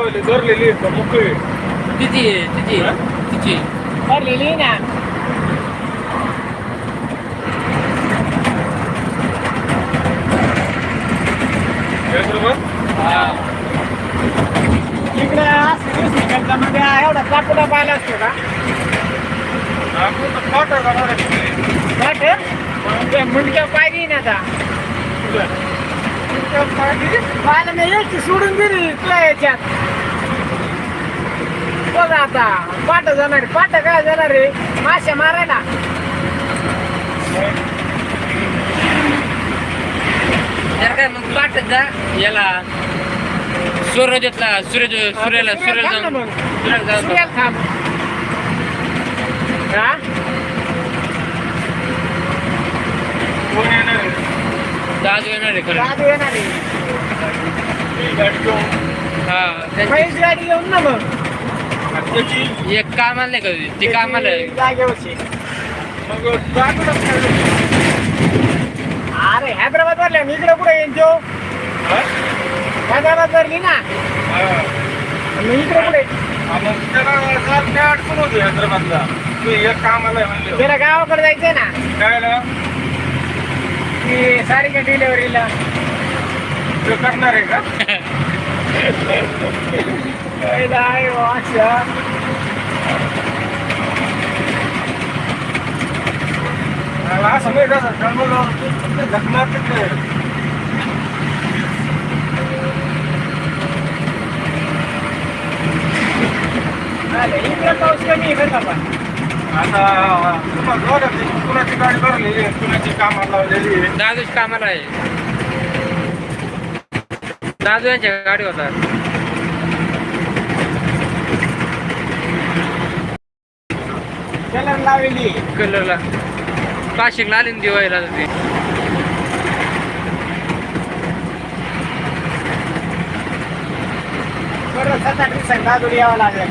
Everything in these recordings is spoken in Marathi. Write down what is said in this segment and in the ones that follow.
वाली धरलेली मोकळी तिची आहे, तिची आहे, तिची आहे. भरलेली ना. हा. इकडे मध्ये एवढा चाकुटा पाहिला असतो का. वाट मुंडक्या पाहिजे ना आता. तुमच्या पाठी पाहिलं मी सोडून दिली तुला याच्यात बघ आता पाट जाणार पाट काय जाणार रे मासे मारायला तर काय मग जा याला सूर्योदयला सूर्य सूर्याला सूर्याला सूर्याला सूर्याला थांब हा कोण येणार आहे? दादू येणार आहे खरं. दादू येणार आहे. हा त्यांची गाडी घेऊन ना मग. एक कामाला नाही का ती कामाला आहे. जागेवरची. अरे हैदराबाद वरल्या मी इकडे कुठे येईन तो? हा? हैदराबाद वरली ना? हा. मी इकडे कुठे अडचण होती हैदराबादला. तू एक कामाला आहे म्हणले. त्याला गावाकडे जायचंय ना? काय ना की सारिका डिलिव्हरीला ते करणार आहे का काय नाही हो, असं. मला असं नाही का जन्मलं जगणार तिथे अरे, इकडे पाऊस कमी आहे बरं का पण. आता कुणाची गाडी भरलेली आहे? कुणाची कामाला लावलेली आहे? दादूच कामाला आहे. दादू यांच्या गाडी होता. कलर लावलेली कलरला पाशिकला आली ना दिवाळीला ते. बरं सात आठ दिवसांनी दादूला यावं लागेल.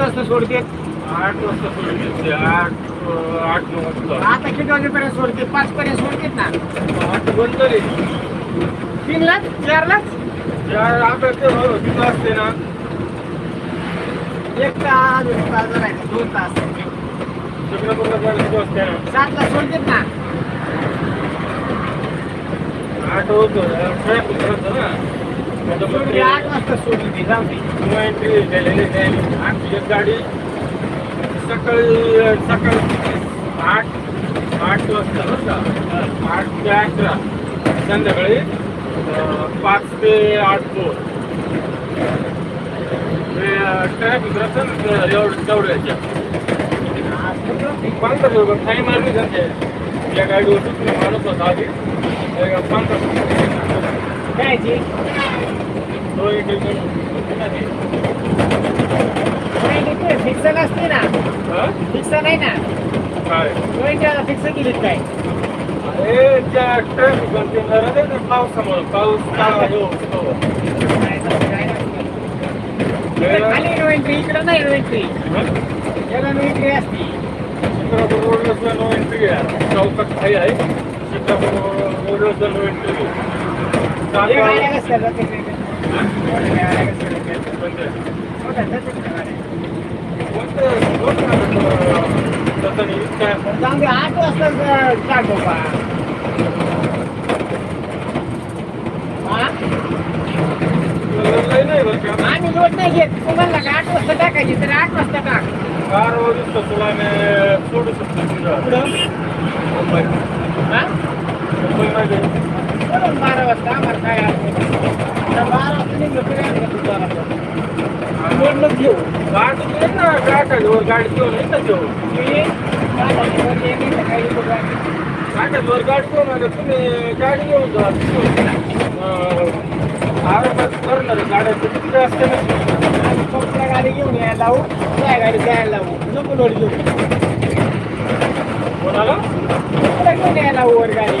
वाजता सोडते? आठ वाजता सोडून घेतली. आठ आठ नऊ वाजता. आता किती वाजेपर्यंत सोडते? पाच पर्यंत सोडतेत ना? आठ बंद तरी. तीन लाख चार लाख ज्या आता ते बरोबर तिथं असते ना. एक तास दोन तास दोन तास किती? सातला सोडतेत ना? आठ होतं. ना? सोडते आठ वाजता सोडली जाऊ एंट्री झालेली नाही आठ एक गाडी सकाळी सकाळी आठ आठ वाजता बरं आठ ते अकरा संध्याकाळी पाच ते आठ दोन ट्रॅफिक रस्त्यानं एवढं तेवढ्याच्या पंधरा दिवस टाईम आली त्यांचे या गाडीवर दुसरी माणूस होता आधी पंधरा कायची फिक्स नसते ना फिक्स नाही ना काय फिक्स केलीत काय अरे त्या ट्रॅफिक पावसामुळे पाऊस खाली नो नाही नो याला असते चित्रापूर रोडला नो एंट्री आहे चौकात आहे चित्रापूर रोडला नो एंट्री आहे आठ वाजता. हा? बरं का आम्ही लोट नाही घेत तुम्हाला आठ वाजता टाकायची तर आठ वाजता टाक कार वरून तुला मी सोडू शकतो तुझ्या मुंबई? मुंबईमध्ये बारा वाजता आम्हाला काय अडचण नाही. बारा वाजता निघलो तरी घेऊ गाडी ये ना गाठावर गाडी घेऊन येतं घेऊ तुम्ही पाटाच्या वर गाडी- गाठावर गाडी घेऊन आले तुम्ही गाडी घेऊन जा आरामात करणार गाड्या किती असते ना गाडी घेऊन यायला लावू त्या गाडी जायला लावू नको लोड घेऊ कोणाला पंपला घेऊन यायला लावू वर गाडी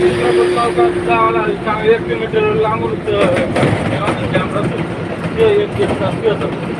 चौकात एक किलोमीटर लांबून कॅमेरा ते एक तास येतं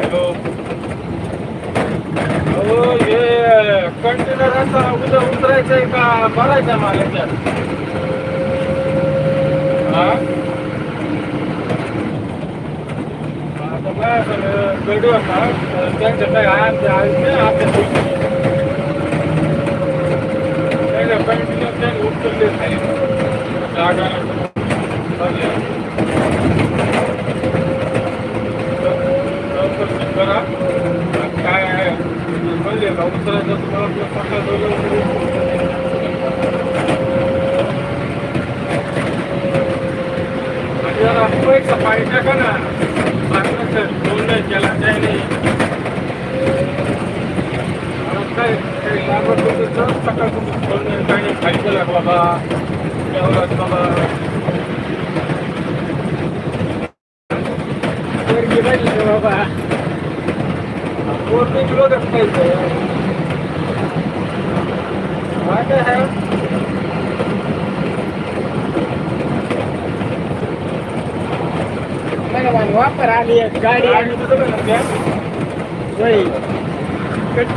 हॅलो हो हे कंटेनर आता उद्या उतरायचंय का भरायचा हा? आता माझ्याकडे गडी आमच्या आईचे आपल्या उचलले नाही जागा करा काय आहे म्हणजे उतरायचं तुम्हाला सकाळ जरा पैसा पाहिजे का ना दोन नाही केला काही नाही आता काय काही लागत होतं तर सकाळ तुम्ही फोन नाही बघा बा, वापर आली आहे गाडी गाडी आणि तुझं काय होय. कट